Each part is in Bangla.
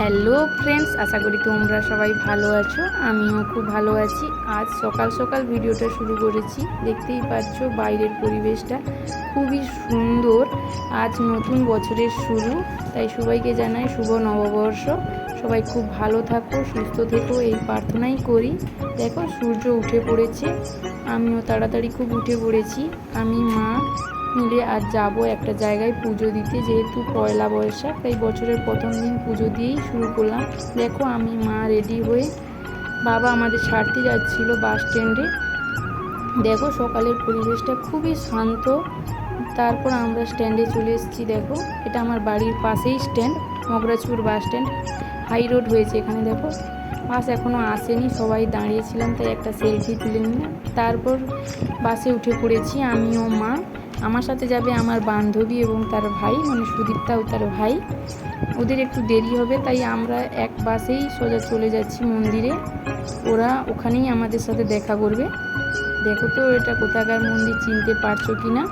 হ্যালো ফ্রেন্ডস, আশা করি তোমরা সবাই ভালো আছো, আমিও খুব ভালো আছি। আজ সকাল সকাল ভিডিওটা শুরু করেছি। দেখতেই পাচ্ছ বাইরের পরিবেশটা খুবই সুন্দর। আজ নতুন বছরের শুরু, তাই সবাইকে জানাই শুভ নববর্ষ। সবাই খুব ভালো থাকো, সুস্থ থেকো, এই প্রার্থনাই করি। দেখো সূর্য উঠে পড়েছে, আমিও তাড়াতাড়ি খুব উঠে পড়েছি। আমি মা মিলে আজ যাব একটা জায়গায় পুজো দিতে, যেহেতু পয়লা বৈশাখ, তাই বছরের প্রথম দিন পুজো দিয়েই শুরু করলাম। দেখো, আমি মা রেডি হয়ে বাবা আমাদের ছাড়তে যাচ্ছিল বাস স্ট্যান্ডে। দেখো, সকালের পরিবেশটা খুবই শান্ত। তারপর আমরা স্ট্যান্ডে চলে এসেছি, দেখো। এটা আমার বাড়ির পাশেই stand Magrajpur bus stand. High road হয়েছে এখানে, দেখো। বাস এখনও আসেনি, সবাই দাঁড়িয়েছিলাম, তাই একটা সেলফি তুলে নিলাম। তারপর বাসে উঠে পড়েছি, আমিও মা। আমার সাথে যাবে আমার বান্ধবী এবং তার ভাই মানে সুদীপ্তা ও তার ভাই। ওদের একটু দেরি হবে, তাই আমরা এক বাসেই সোজা চলে যাচ্ছি মন্দিরে। ওরা ওখানেই আমাদের সাথে দেখা করবে। দেখো তো, এটা কোথাকার মন্দির চিনতে পারছ কি না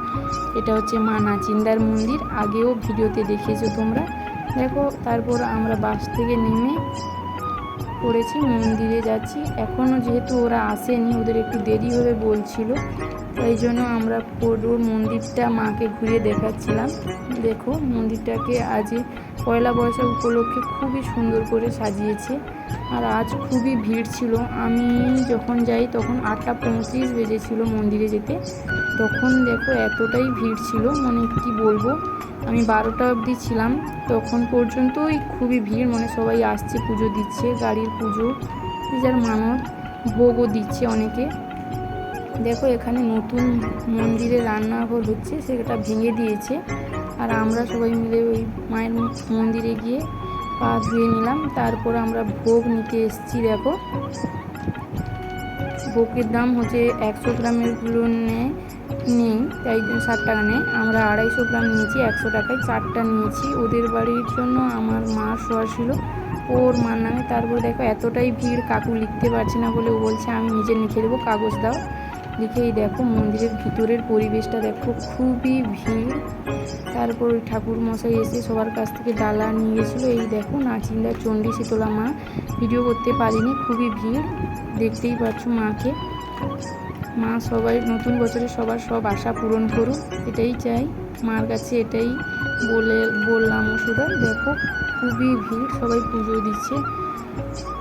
এটা হচ্ছে মা নাচিন্দার মন্দির। আগেও ভিডিওতে দেখিয়েছো তোমরা। দেখো, তারপর আমরা বাস থেকে নেমে পড়েছি মন্দিরে যাচ্ছি। এখনও যেহেতু ওরা আসেনি, ওদের একটু দেরি হবে বলছিল। তাই জন্য আমরা পুরো মন্দিরটা মাকে ঘুরিয়ে দেখাচ্ছিলাম। দেখো, মন্দিরটাকে আজ পয়লা বৈশাখ উপলক্ষে খুবই সুন্দর করে সাজিয়েছে। আর আজ খুবই ভিড় ছিল। আমি যখন যাই তখন আটটা পঁয়ত্রিশ বেজেছিল মন্দিরে যেতে। তখন দেখো এতটাই ভিড় ছিল মানে কি বলব? আমি বারোটা অবধি ছিলাম, তখন পর্যন্তই খুবই ভিড় মানে সবাই আসছে, পুজো দিচ্ছে, গাড়ির পুজো যার মানত, ভোগও দিচ্ছে অনেকে। দেখো এখানে নতুন মন্দিরে রান্নাঘর হচ্ছে, সেটা ভেঙে দিয়েছে। আর আমরা সবাই মিলে ওই মায়ের মন্দিরে গিয়ে পা ধুয়ে নিলাম, তারপর আমরা ভোগ নিতে এসেছি, দেখো। ভোগের দাম হচ্ছে একশো গ্রামেরগুলো নেয় নেই, তাই ষাট টাকা নেই। আমরা আড়াইশো গ্রাম নিয়েছি, একশো টাকায় চারটা নিয়েছি। ওদের বাড়ির জন্য আমার মা শোয়া ছিল, ওর মার নামে তারপর দেখো, এতটাই ভিড়, কাকু লিখতে পারছে না বলে ও বলছে, আমি নিজে লিখে দেবো, কাগজ দাও। লিখেই দেখো, মন্দিরের ভিতরের পরিবেশটা দেখো, খুবই ভিড়। তারপর ঠাকুর মশাই এসে সবার কাছ থেকে ডালা নিয়ে গেছিল এই দেখো, নাচিন্দা, চণ্ডী, শীতলা মা, ভিডিও করতে পারিনি, খুবই ভিড়। দেখতেই পাচ্ছ মাকে। মা সবাই নতুন বছরে সবার সব আশা পূরণ করুক, এটাই চাই। মার কাছে এটাই বলে, বললাম ওষুধ দেখো, খুবই ভিড়, সবাই পুজো দিচ্ছে।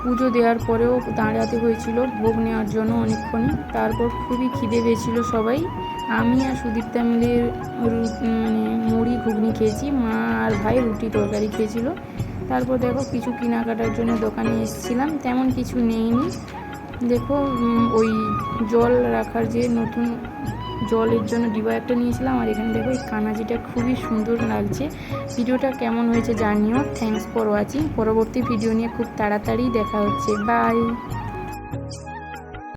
পুজো দেওয়ার পরেও দাঁড়াতে হয়েছিল, ভোগ নেওয়ার জন্য অনেকক্ষণই। তারপর খুবই খিদে পেয়েছিল সবাই। আমি আর সুদীপ্তা মিলে মানে মুড়ি, ঘুগনি খেয়েছি। মা আর ভাই রুটি তরকারি খেয়েছিল। তারপর দেখো, কিছু কেনাকাটার জন্য দোকানে এসেছিলাম। তেমন কিছু নেইনি। দেখো ওই জল রাখার যে নতুন জলের জন্য ডিবা একটা নিয়েছিলাম, আর এখানে দেখো এই কানাজিটা খুবই সুন্দর লাগছে। ভিডিওটা কেমন হয়েছে জানিও। থ্যাংকস ফর ওয়াচিং পরবর্তী ভিডিও নিয়ে খুব তাড়াতাড়ি দেখা হচ্ছে। বাই